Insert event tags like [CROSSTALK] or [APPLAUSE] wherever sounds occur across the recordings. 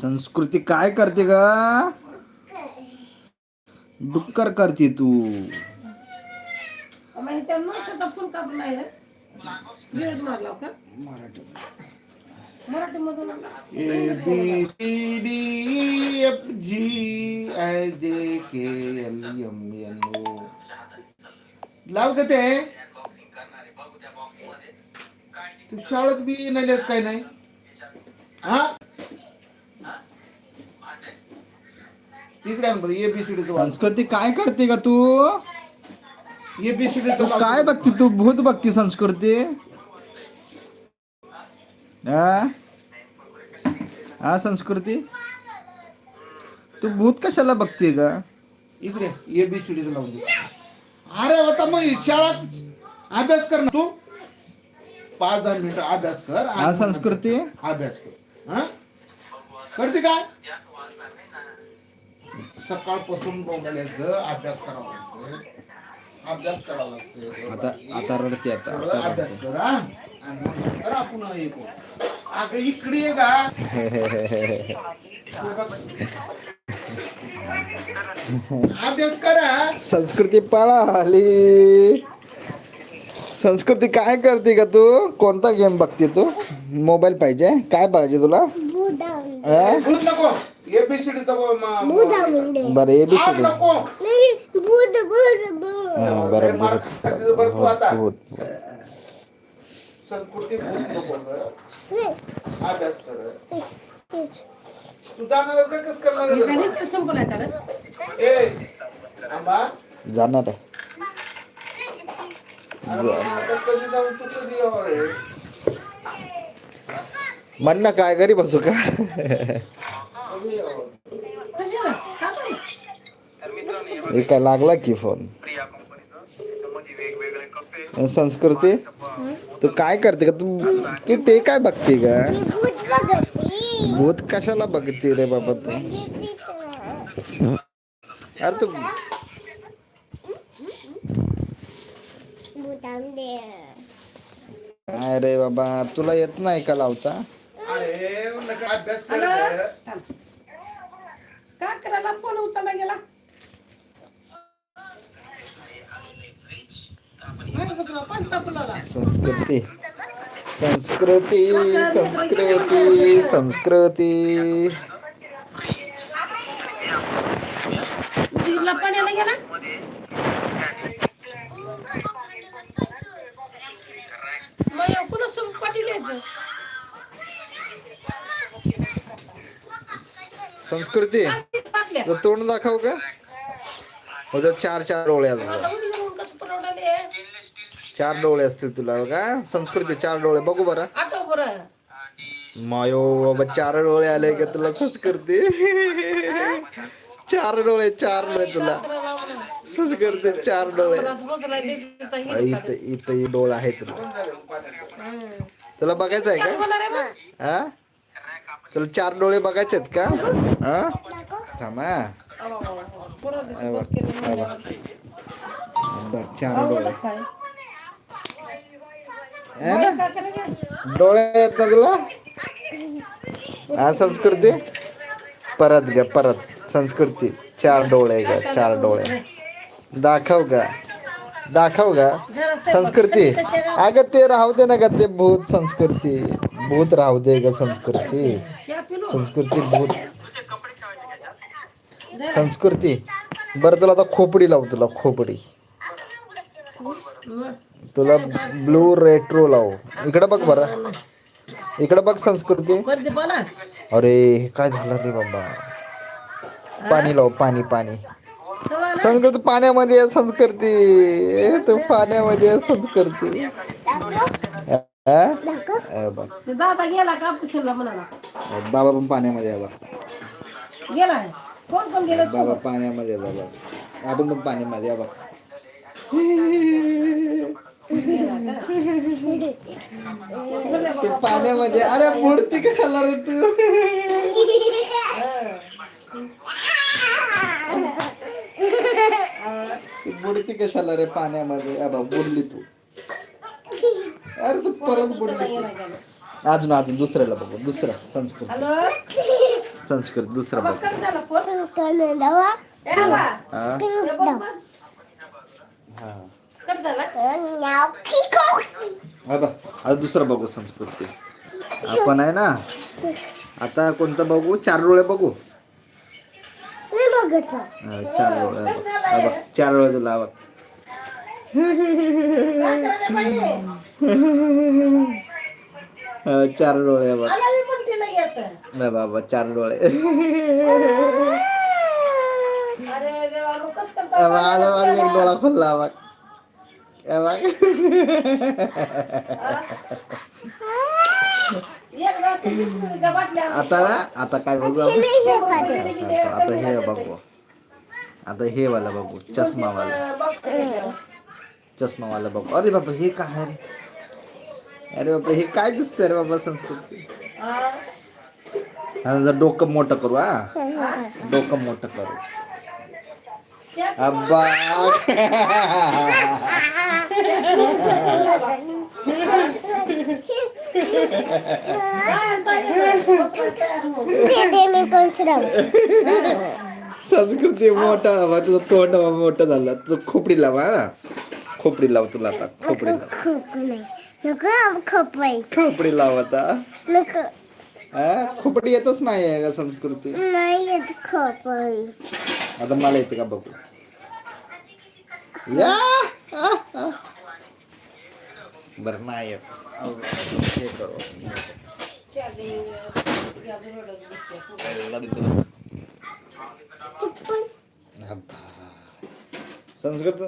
संस्कृती काय करते ग? डुक्कर करते तू. नाही A B C D F G I J K L M N O. लाव का ते. तू शाळेत बी नाहीस काय नाही? हा? तिकडे आण बरं एबीसीडी संस्कृती काय करते का तू? एबीसीडी तू काय बघते? तू भूत बघते संस्कृती? हा? हा संस्कृती? तू भूत कशाला बघते का इकडे एबीसीडी लावून दे. अरे आता मग शाळेत अभ्यास कर ना तू. पाच दहा मिनिटं अभ्यास कर हा संस्कृती? अभ्यास कर. हा? करते काय सकाळपासून अभ्यास करावा लागतोय. अभ्यास करावा लागतोय. आता आता रडते आता अभ्यास रडते. कर. आणि मग नंतर आपण हे करू. अगं इकडे ये का हे बघ. अभ्यास करा. संस्कृती पळाली संस्कृती काय करते का तू? कोणता गेम बघते तू? मोबाईल पाहिजे? काय पाहिजे तुला? हा? भूत नको. एबीसीडी बरं ए बी सी डी नको. हा, बरं. भूत. संस्कृती. अभ्यास कर. तू जाणार का? कसं करणार ए आंबा. जाणार आहे. अरे मग आता कधी जाऊन तू कधी येणार आहे? म्हण ना काय घरी बसू का कधी येणार? कशाला का पण? हे काय लागला की फोन संस्कृती? तू काय करते का तू तू ते काय बघते का भूत कशाला बघते रे बाबा तू? अरे तू काय रे बाबा तुला येत नाही का लावता? अरे अभ्यास. का करायला फोन उचलला गेला? संस्कृती. संस्कृती संस्कृती संस्कृती. संस्कृती. तोंड दाखव का? उद्या चार चार डोळे आहेत आता बघा. उडी जाऊन कसं पटवडाले चार डोळे असतील तुला का संस्कृती चार डोळे बघू बरं. आठव बरं. मायो बाबा चार डोळे आले का तुला संस्कृती? चार डोळे चार डोळे तुला. संस्कृती चार डोळे. हे इथं. इथं ही डोळा आहे तुला हं. तुला बघायचं आहे का? हा? तुला चार डोळे बघायचे आहेत का? हा? थांबा. अहो, पुढं दिसत अरे वा, बघ केलं अरे वा. म्हणल्यावर. बघ चार डोळे आवडत आहे. है ना? डोळे ना तुला? हा संस्कृती? परत ग परत. संस्कृती. चार डोळे ग चार डोळे. दाखव का दाखव साहेब, संस्कृती. अगं ते राहू दे ना ग ते भूत संस्कृती. भूत राहू दे ग संस्कृती? संस्कृती भूत. संस्कृती. बरं तुला आता खोपडी लावू तुला खोपडी. तुला ब्लू रेट्रो लावू. इकडे बघ बरं. इकडे बघ संस्कृती. अरे हे काय झालं रे बाबा? पाणी लाव पाणी पाणी. संस्कृती पाण्यामध्ये आहे संस्कृती. तू पाण्यामध्ये आहे संस्कृती. हा? बाबा पण पाण्यामध्ये आहे बघ. गेला कोण कोण गेलं बाबा पाण्यामध्ये आहे बाबा आपण पण पाण्यामध्ये आहे बघ. [LAUGHS] [LAUGHS] तू पाण्यामध्ये. अरे मूर्ती कशाला रे तू? बुडती कशाला रे पाण्यामध्ये? अबा बुडली तू. अरे तू परत बुडली तू. अजून अजून दुसऱ्याला बघू. दुसरा संस्कृत. हॅलो? संस्कृत दुसरं बघ बघ. कमी झाला फोन. कनडवा ए बाबा हा? हे बघ बघ. हा. कट झाला. आता आता दुसरं बघू संस्कृती. आपण आहे ना आता कोणतं बघू? चार डोळे बघू? हा, चार डोळे हा बघ. हा चार डोळे तुला हा बघ. हा, चार डोळे हा बघ नाही बाबा चार डोळे. हा एक डोळा खोलला हा बघ आता ना आता काय बघू हे आता हे बघू. आता हे वाला बघू चष्मा वाला. बघते त्याच्यावर. चष्मा वाला बघू. अरे बाबा हे काय रे? अरे बाबा हे काय दिसतंय रे बाबा संस्कृती? जर डोकं मोठं करू हा. डोकं मोठं करू. अब्बा काय पाहिजे? बघ, ते दे मी कंचराव संस्कृती मोठा हवा तुझं तोंड हवा मोठं झालं तुझं खोपडी लावा हा खोपडी लाव तुला आता खोपडी लाव खूप नाही नको खपाई खोपडी लाव आता नको हा खोपडी येतच नाही आहे का संस्कृती नाही येत खपाई आता मला येते का बघू या आ, आ. बरं नाही येत अहो, हे करू अब्बा. संस्कृत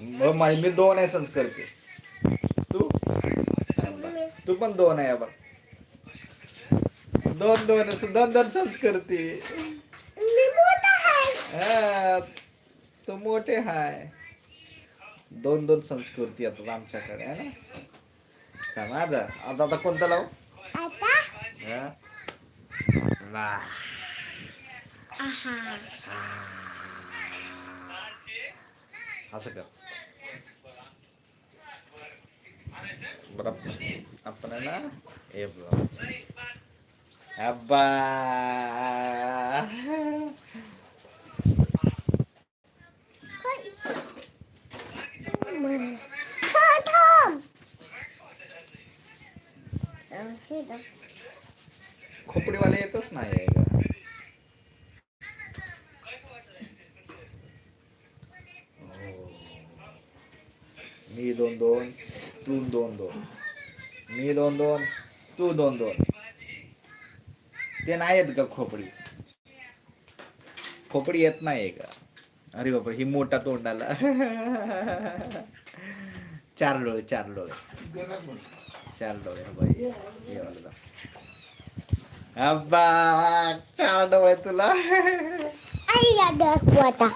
मग माझी मी दोन आहे संस्कृती तू अब्बा. तू पण दोन आहे बघ दोन दोन दोन दोन संस्कृती हा, तू मोठे हाय. दोन दोन संस्कृती आता आमच्याकडे आहे ना? का माझा? आता आता कोणता लावू? वा. असं कर. बरं आपण ना हे बघ. अब्बा थांब थांब हे बघ. खोपडीवाले येतच नाही आहे का हो. मी दोन दोन तू दोन दोन मी दोन दोन तू दोन दोन ते नाही येत का खोपडी? खोपडी येत नाही का? अरे बापरे ही मोठा तोंडाला. चार डोळे चार डोळे. चार डोळे बाई. अब्बा चार डोळे तुला. आईला दाखव आता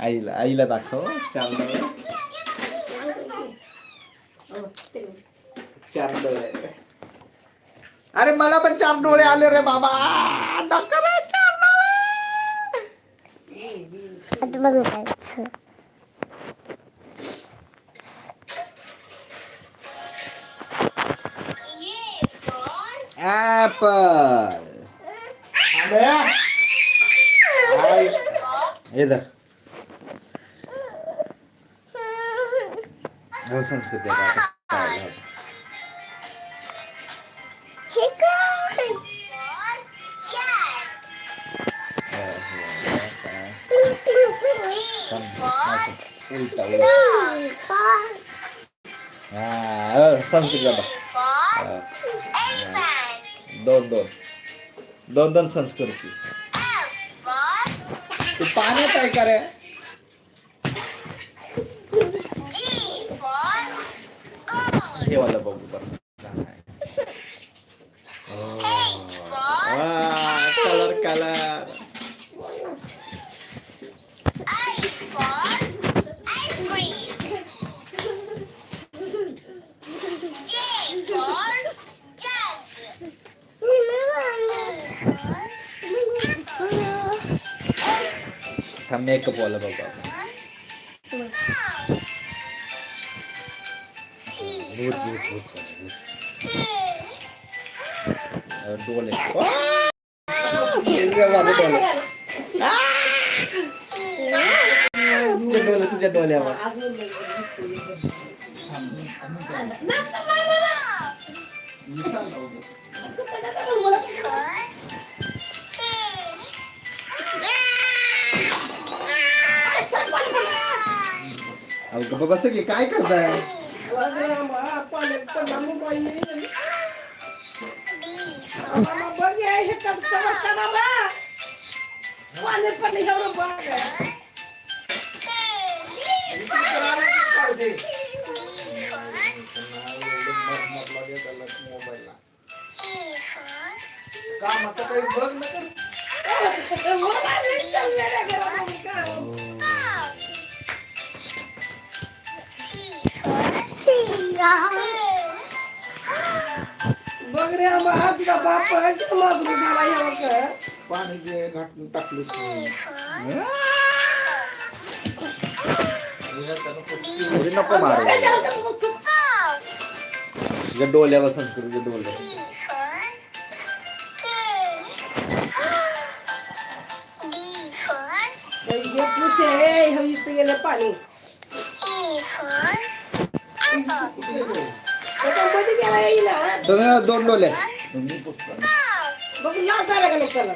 आईला आईला दाखव. चार डोळे. चार डोळे. अरे मला पण चार डोळे आले रे बाबा. डॉक्टर चार डोळे आता बघ काय छान. ऍपल इधर हो संस्कृती आहे आता. संस्कृत, उलटा उलटा हा हो, संस्कृत बाबा हा. दोन दोन दोन दोन संस्कृती तू पाण्यात आहे का रे हे वाला बघू बरं हा मेकअप वाला बघू आपण डोळे तुझ्या डोळे तुझ्या डोळ्यावर अहो गप्पा बस की काय करताय पाण्यात पडला मोबाईल मामा बघ हे हे करता वाटतं ना बा पाण्यात पडले एवढं बघ काम आता काही बघ ना बघ रे आंबा हा तुझा बाप आहे की माधुरी झाला यावं का पाणी जे घाटून टाकले तरी नको मारू। तुझ्या डोळ्यावर संस्कृतीच्या डोळ्यावर हे आहे हे इथं गेलं पाणी तुझ्या दोन डोळे बघ लाल झाला का नाही त्याला.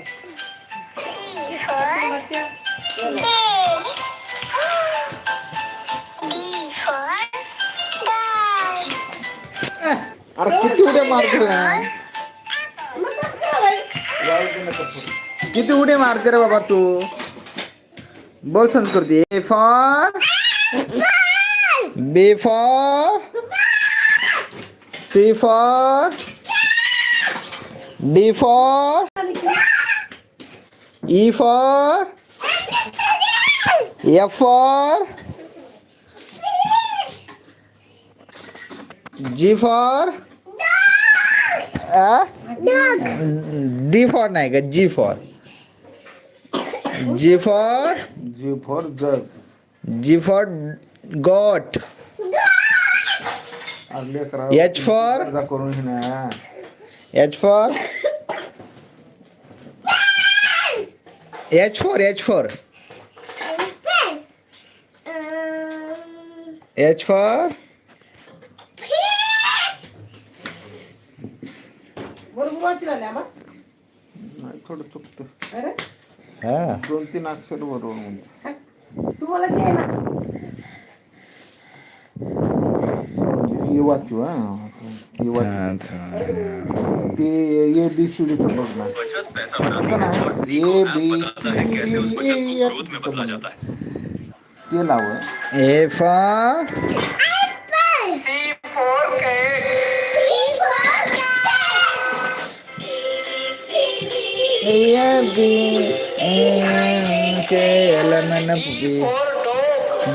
अरे किती उड्या मारते? किती उड्या मारते रे बाबा तू. बोल Sanskruti. A for B for C for D for E for F for G for D for नाही का G for G for G for जग G for got. H for H for H for H for बा? नाही थोडं चुकतं. हा. दोन तीन अक्षर बरोबर म्हणजे. तुम्हाला ते ना ये वाचू हा ये वाचू ते ए बी सी डी बघ ना ए बी ते लाव A for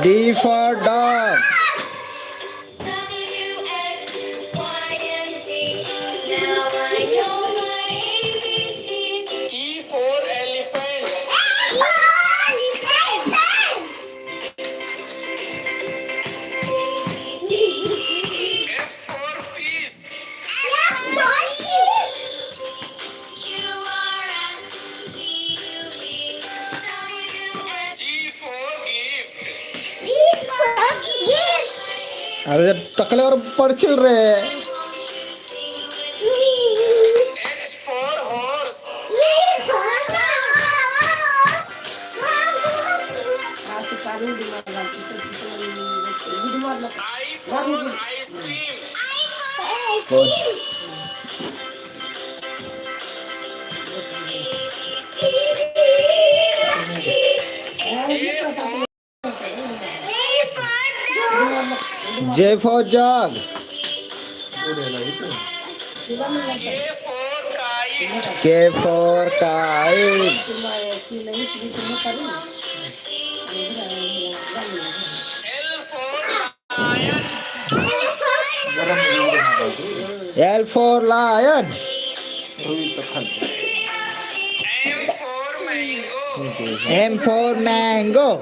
D for dog अरे टकल्यावर पडशील रे J for jug. K for kite. L for lion. M for mango. M for mango.